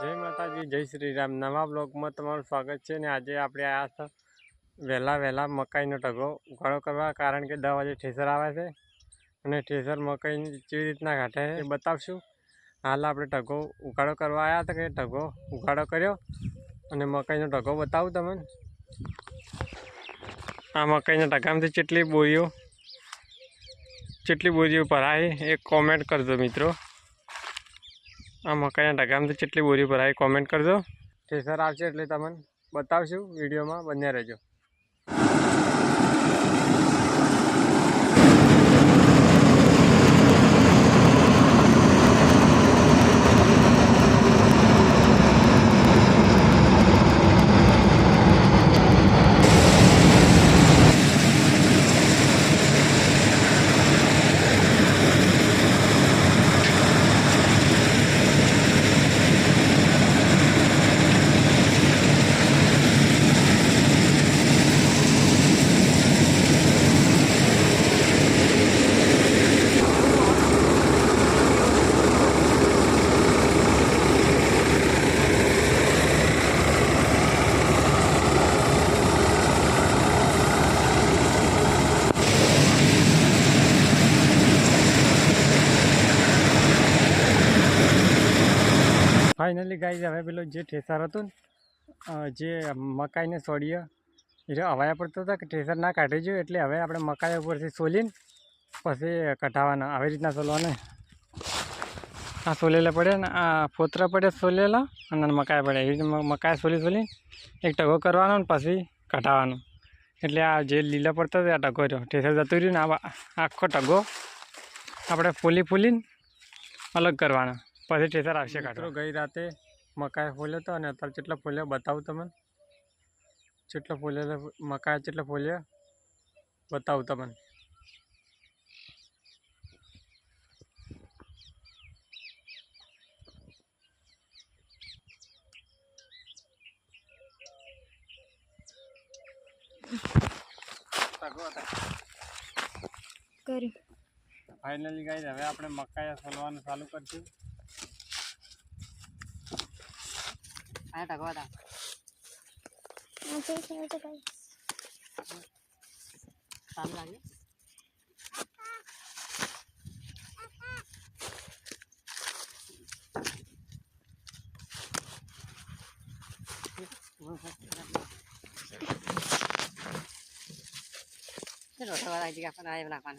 જય માતાજી, જય શ્રી રામ નવા બ્લોગમાં તમારું સ્વાગત છે ને આજે આપણે આ વહેલા વહેલા મકાઈનો ટગો ઉઘાડો કરવા કારણ કે દસ વાગે ઠેસર આવે છે અને ઠેસર મકાઈ કેવી રીતના ઘાટે એ બતાવશું. હાલ આપણે ટગો ઉઘાડો કરવા આવ્યા હતા કે ટગો ઉઘાડો કર્યો અને મકાઈનો ટગો બતાવું તમને. આ મકાઈના ટગામાંથી કેટલી બોરીઓ કેટલી બોરીઓ ભરાય એ કોમેન્ટ કરજો મિત્રો. આ મકાઈના ઢગામાંથી કેટલી બોરી ભરાય કોમેન્ટ કરજો. કેસર આવશે એટલે તમને બતાવશું, વિડીયોમાં બન્યા રહેજો. ફાઇનલી ગાઈ હવે પેલો જે ઠેસર હતું ને જે મકાઈને સોડીએ, એટલે હવાયા પડતો હતા કે ઠેસર ના કાઢી જોઈએ એટલે હવે આપણે મકાઈ ઉપરથી સોલીને પછી કઢાવવાના આવી રીતના સોલવાના. આ સોલેલા પડે ને, આ ફોતરા પડે સોલેલા અને મકાઈ પડે એવી રીતે મકાઈ સોલી સોલી એક ટગો કરવાનો ને પછી કઢાવવાનો એટલે આ જે લીલા પડતા હતા, આ ટગો રહ્યો. ઠેસર જતું રહ્યું ને, આ આખો ટગો આપણે ફૂલી ફૂલીને અલગ કરવાનો. પછી ઠેસર આવશે કાઢો ગઈ રાતે મકાઈ ફોલ્યો હતો અને અત્યારે કેટલા ફોલ્યા બતાવું તમને. જેટલો ફોલ્યો મકાઈ જેટલો ફોલ્યા બતાવું તમને. ફાઇનલી ગાઈ હવે આપણે મકાઈ સોલવાનું ચાલુ કરશું. આ ટકવા તા આ છે છે તો કઈ સારું લાગે ચલો સવાર આવી ગયા પણ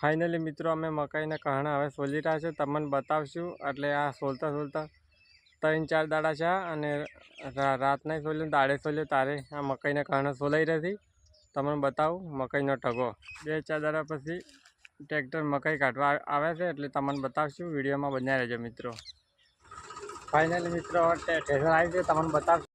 ફાઇનલી મિત્રો, અમે મકાઈના કહણા હવે સોલી રહ્યા છે. તમને બતાવશું. એટલે આ સોલતા સોલતા ત્રણ ચાર દાડા છે અને રાતના સોલ્યું દાડે સોલ્યું. તારે આ મકાઈના કહણા સોલાઈ રહી તમને બતાવું, મકાઈનો ટગો બે ચાર દાડા પછી ટ્રેક્ટર મકાઈ કાઢવા આવે છે એટલે તમને બતાવશું. વિડીયોમાં બન્યા રહેજો મિત્રો. ફાઇનલી મિત્રો ટે- આવી છે તમને બતાવશું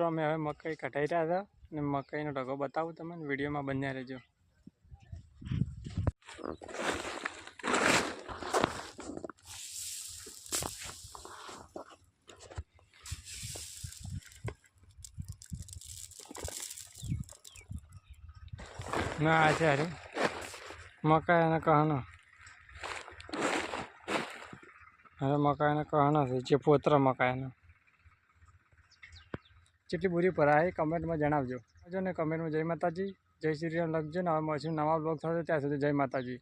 મિત્રો, અમે હવે મકાઈ કઢાઈ રહ્યા હતા અને મકાઈનો ઢગો બતાવું તમને, વિડીયોમાં બન્યા રહેજો. ના છે અરે મકાઈ અને કહનો. હવે મકાઈનો કહનો છે, જે પોતરા મકાઈનો. જેટલી બુરી ભરાય કમેન્ટમાં જણાવજો. જો ને કમેન્ટમાં જય માતાજી, જય શ્રી રામ. લખજો ને, હવે મળશું નવા બ્લોગ થશે ત્યાં સુધી જય માતાજી.